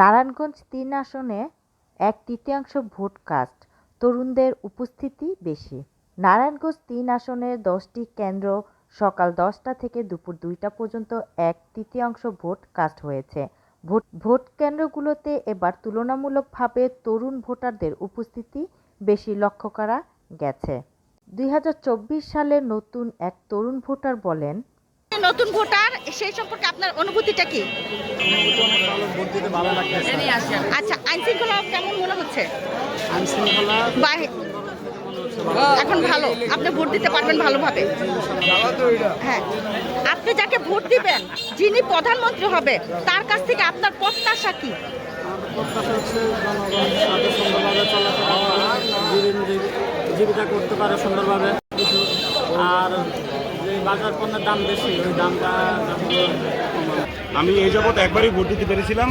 নারায়ণগঞ্জ তিন আসনে এক তৃতীয়াংশ ভোট কাস্ট। তরুণদের উপস্থিতি বেশি। নারায়ণগঞ্জ তিন আসনের দশটি কেন্দ্র সকাল দশটা থেকে দুপুর দুইটা পর্যন্ত এক তৃতীয়াংশ ভোট কাস্ট হয়েছে। ভোট ভোট কেন্দ্রগুলোতে এবার তুলনামূলকভাবে তরুণ ভোটারদের উপস্থিতি বেশি লক্ষ্য করা গেছে। দুই হাজার চব্বিশ সালে নতুন এক তরুণ ভোটার বলেন নতুন ভোটার, সেই সম্পর্কে আপনার অনুভূতিটা কি? আচ্ছা আইন শৃঙ্খলা কেমন মনে হচ্ছে? এখন ভালো। আপনি ভোট দিতে পারবেন ভালোভাবে। হ্যাঁ। আপনি যাকে ভোট দিবেন, যিনি প্রধানমন্ত্রী হবে, তার কাছ থেকে আপনার প্রত্যাশা কি? জীবিকা করতে পারে সুন্দরভাবে আর বাজার পণ্যের দাম বেশি ওই দামটা আমি এই যাবৎ একবারই ভোট দিতে পেরেছিলাম।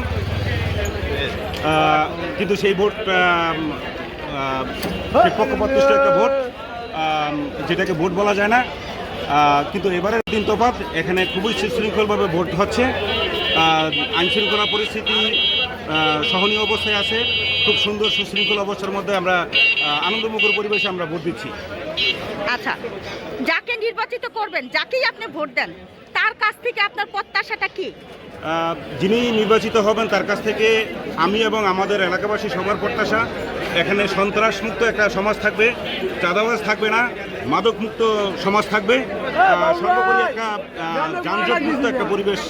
কিন্তু সেই ভোট আহ, একটা ভোট যেটাকে ভোট বলা যায় না। কিন্তু এবারের দিন তফাৎ এখানে খুবই সুশৃঙ্খলভাবে ভোট হচ্ছে। আহ, আইন শৃঙ্খলা পরিস্থিতি সহনীয় অবস্থায় আছে। খুব সুন্দর সুশৃঙ্খল অবস্থার মধ্যে আমরা আনন্দমুখর পরিবেশে আমরা ভোট দিচ্ছি। আচ্ছা যাকে নির্বাচিত করবেন যাকেই আপনি ভোট দেন তার কাছ থেকে আপনার প্রত্যাশাটা কি? যিনি নির্বাচিত হবেন তার কাছ থেকে আমি এবং আমাদের এলাকাবাসী সবার প্রত্যাশা এখানে সন্ত্রাসমুক্ত একটা সমাজ থাকবে চাঁদাবাজ থাকবে না মাদক মুক্ত সমাজ থাকবে সর্বোপরি একটা যানজট মুক্ত একটা পরিবেশ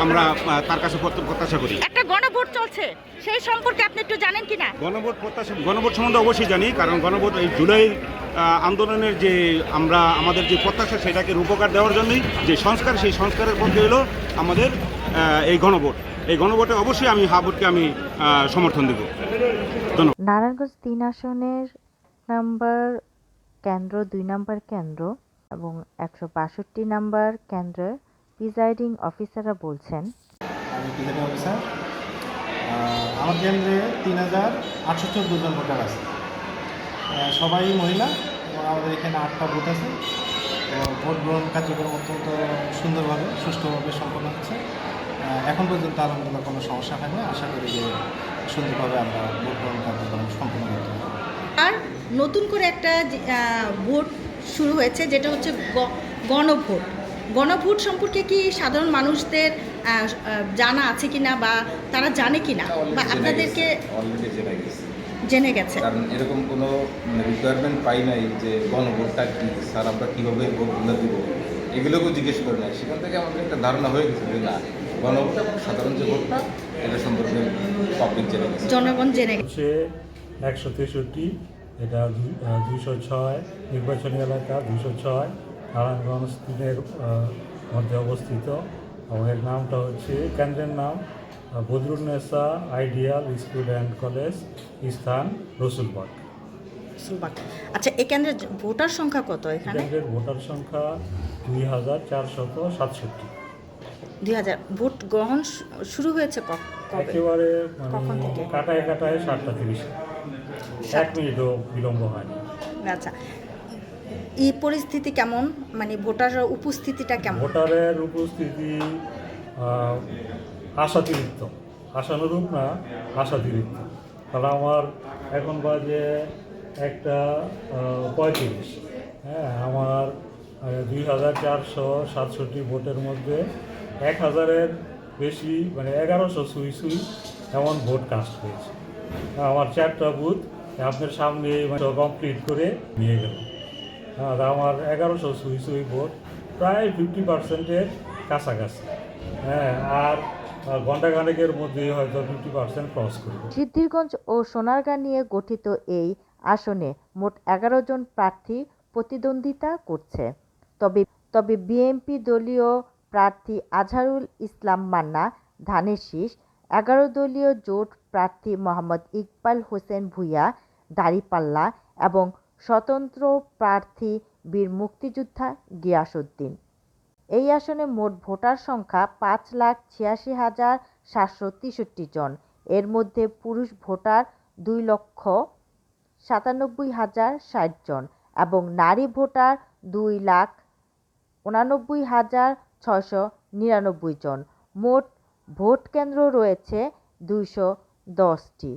আমরা তার কাছে প্রত্য- প্রত্যাশা করি। একটা গণভোট চলছে। সেই সম্পর্কে আপনি একটু জানেন কিনা? গণভোট প্রত্যাশা গণভোট সম্বন্ধে অবশ্যই জানি কারণ গণভোট এই জুলাই আন্দোলনের যে আমরা আমাদের যে প্রত্যাশা সেটাকে রূপকার দেওয়ার জন্যই যে সংস্কার সেই সংস্কারের পক্ষে হলো আমাদের এই গণভোট। এই গণভোটে অবশ্যই আমি হা ভোটকে আমি আহ, সমর্থন দেব। ধন্যবাদ। নারায়ণগঞ্জ তিন আসনের নাম্বার কেন্দ্র দুই নাম্বার কেন্দ্র এবং একশো বাষট্টি নাম্বার কেন্দ্রের প্রিজাইডিং অফিসাররা বলছেন। আমি প্রিজাইডিং অফিসার। আমার কেন্দ্রে তিন হাজার আটশো চোদ্দ জন ভোটার আছে। সবাই মহিলা আমাদের এখানে আটটা বুথ আছে। ভোট গ্রহণ কার্যক্রম অত্যন্ত সুন্দরভাবে, সুষ্ঠুভাবে সম্পন্ন হচ্ছে। এখন পর্যন্ত আলহামদুলিল্লাহ কোনো সমস্যা হয়নি। আশা করি যে সুন্দরভাবে আমরা ভোট গ্রহণ কার্যক্রম সম্পন্ন করতে আর নতুন করে একটা ভোট শুরু হয়েছে, যেটা হচ্ছে গণভোট। গণভোট সম্পর্কে কি সাধারণ মানুষদের জানা আছে কিনা বা তারা জানে কিনা বা আপনাদেরকে অলরেডি জেনে গেছি। জেনে গেছে। কারণ এরকম কোনো রিকোয়ারমেন্ট পাই নাই যে গণভোটটা কি স্যার আমরা কীভাবে ভোটগুলো দিব? এগুলোকেও জিজ্ঞেস করে নাই। সেখান থেকে আমাদের একটা ধারণা হয়ে গেছে যে না গণভোট এবং সাধারণ যে ভোটটা এটা সম্পর্কে পাবলিক জেনে গেছে। জনগণ জেনে গেছে। একশো তেষট্টি এটা দুইশো ছয় নির্বাচনী এলাকা দুশো ছয় নারায়ণগঞ্জ তিনের মধ্যে অবস্থিত। এর নামটা হচ্ছে কেন্দ্রের নাম Badrunnesa ideal school and college স্থান রসুলবাগ। সুলবাগ। আচ্ছা এই কেন্দ্রের ভোটার সংখ্যা কত এখানে? কেন্দ্রের ভোটার সংখ্যা দুই হাজার চারশত সাতষট্টি। দুই হাজার ভোট গ্রহণ শুরু হয়েছে একেবারে মানে থেকে? কাটায় কাটায় সাতটা তিরিশ। এক মিনিটও বিলম্ব হয়নি। আচ্ছা এই পরিস্থিতি কেমন? মানে ভোটার উপস্থিতিটা কেমন? ভোটারের উপস্থিতি আশাতিরিক্ত। আশানুরূপ না, আশাতিরিক্ত। তাহলে আমার এখন বাজে একটা পঁয়ত্রিশ। হ্যাঁ আমার দুই হাজার চারশো সাতষট্টি ভোটের মধ্যে এক হাজারের বেশি মানে এগারোশো সুই সুই এমন ভোট কাস্ট হয়েছে। আমার চারটা বুথ, আপনার সামনে কমপ্লিট করে নিয়ে গেল। আর আমার এগারোশো সুই সুই ভোট প্রায় ফিফটি পার্সেন্টের কাছাকাছি। হ্যাঁ আর ঘণ্টাখানেকের মধ্যেই হয়তো ফিফটি পার্সেন্ট ক্রস করবে। সিদ্ধিরগঞ্জ ও সোনারগাঁ নিয়ে গঠিত এই আসনে মোট এগারো জন প্রার্থী প্রতিদ্বন্দ্বিতা করছে। তবে তবে বিএনপি দলীয় প্রার্থী আজহারুল ইসলাম মান্না, ধানের শীষ, এগারো দলীয় জোট প্রার্থী মোহাম্মদ ইকবাল হোসেন ভূঁইয়া, দাড়িপাল্লা এবং স্বতন্ত্র প্রার্থী বীর মুক্তিযোদ্ধা গিয়াসউদ্দিন। এই আসনে মোট ভোটার সংখ্যা পাঁচ লাখ ছিয়াশি হাজার সাতশো তেষট্টি জন। এর মধ্যে পুরুষ ভোটার দুই লক্ষ সাতানব্বই হাজার ষাট জন এবং নারী ভোটার দুই লাখ উনানব্বই হাজার ছশো নিরানব্বই জন। মোট ভোট কেন্দ্র রয়েছে দুইশো দশটি।